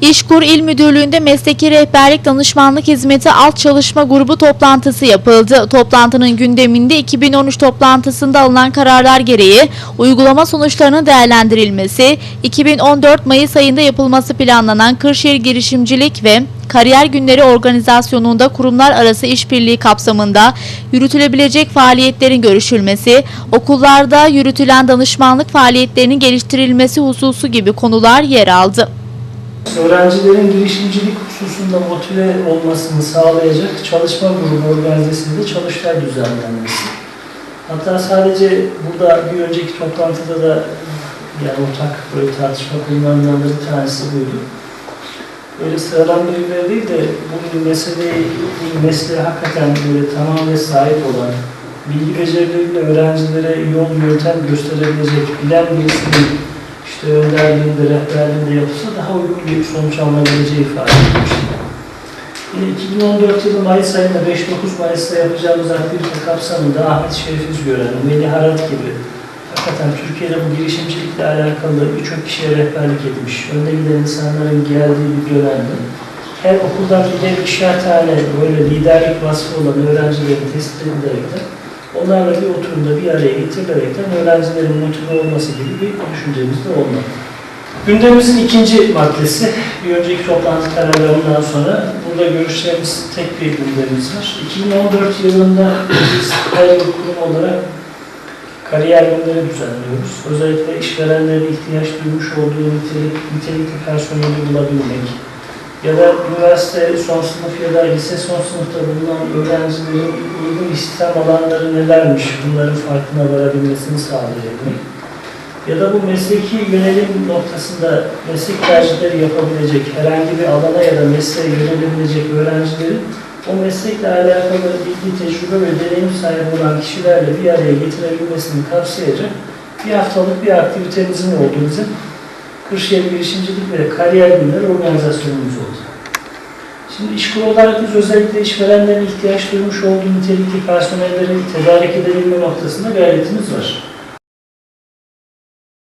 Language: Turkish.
İşkur İl Müdürlüğü'nde Mesleki Rehberlik Danışmanlık Hizmeti Alt Çalışma Grubu toplantısı yapıldı. Toplantının gündeminde 2013 toplantısında alınan kararlar gereği uygulama sonuçlarının değerlendirilmesi, 2014 Mayıs ayında yapılması planlanan Kırşehir Girişimcilik ve Kariyer Günleri organizasyonunda kurumlar arası işbirliği kapsamında yürütülebilecek faaliyetlerin görüşülmesi, okullarda yürütülen danışmanlık faaliyetlerinin geliştirilmesi hususu gibi konular yer aldı. Öğrencilerin girişimcilik hususunda motive olmasını sağlayacak çalışma grubu organizasyonunda çalıştay düzenlenmesi. Hatta sadece burada bir önceki toplantıda da yani ortak böyle tartışma konularından da bir tanesi buydu. Böyle sıradan birileri değil de bugün meseleyi, bu mesleğe hakikaten böyle tamamen sahip olan, bilgi becerileriyle öğrencilere yol yöntem gösterebilecek, bilen birisinin işte önderliğinde, rehberliğinde yapılsa daha uygun bir sonuç alınabileceği ifade edilmişti. Yine 2014 yılı Mayıs ayında 5-9 Mayıs'ta yapacağımız aktivite kapsamında Ahmet Şerif Üzgören, Melih Harat gibi hakikaten Türkiye'de bu girişimcilikle alakalı birçok kişiye rehberlik etmiş, önde giden insanların geldiği bir dönemde her okuldan birer ikişer tane böyle liderlik vasfı olan öğrencilerin tespit edilerekten onlarla bir oturumda bir araya getirilerekten öğrencilerin motive olması gibi bir düşüncemiz de olmalı. Gündemimizin ikinci maddesi, bir önceki toplantı kararlarından sonra burada görüşeceğimiz tek bir gündemimiz var. 2014 yılında biz her yıl kurum olarak kariyer günleri düzenliyoruz. Özellikle işverenlerin ihtiyaç duymuş olduğu nitelik, nitelikli personeli bulabilmek ya da üniversite son sınıf ya da lise son sınıfta bulunan öğrencilerin uygun istihdam alanları nelermiş? Bunların farkına varabilmesini sağlayabilmek ya da bu mesleki yönelim noktasında meslek tercihleri yapabilecek herhangi bir alana ya da mesleğe yönelebilecek öğrencilerin o meslekle alakalı bilgi, tecrübe ve deneyim sahibi olan kişilerle bir araya getirebilmesini kapsayacak bir haftalık bir aktivitemizin olduğu bizim Kırşehir Girişimcilik ve Kariyer Günleri organizasyonumuz oldu. Şimdi işkur olarak biz özellikle işverenlerin ihtiyaç duymuş olduğu nitelikli personelleri tedarik edebilme noktasında gayretimiz var.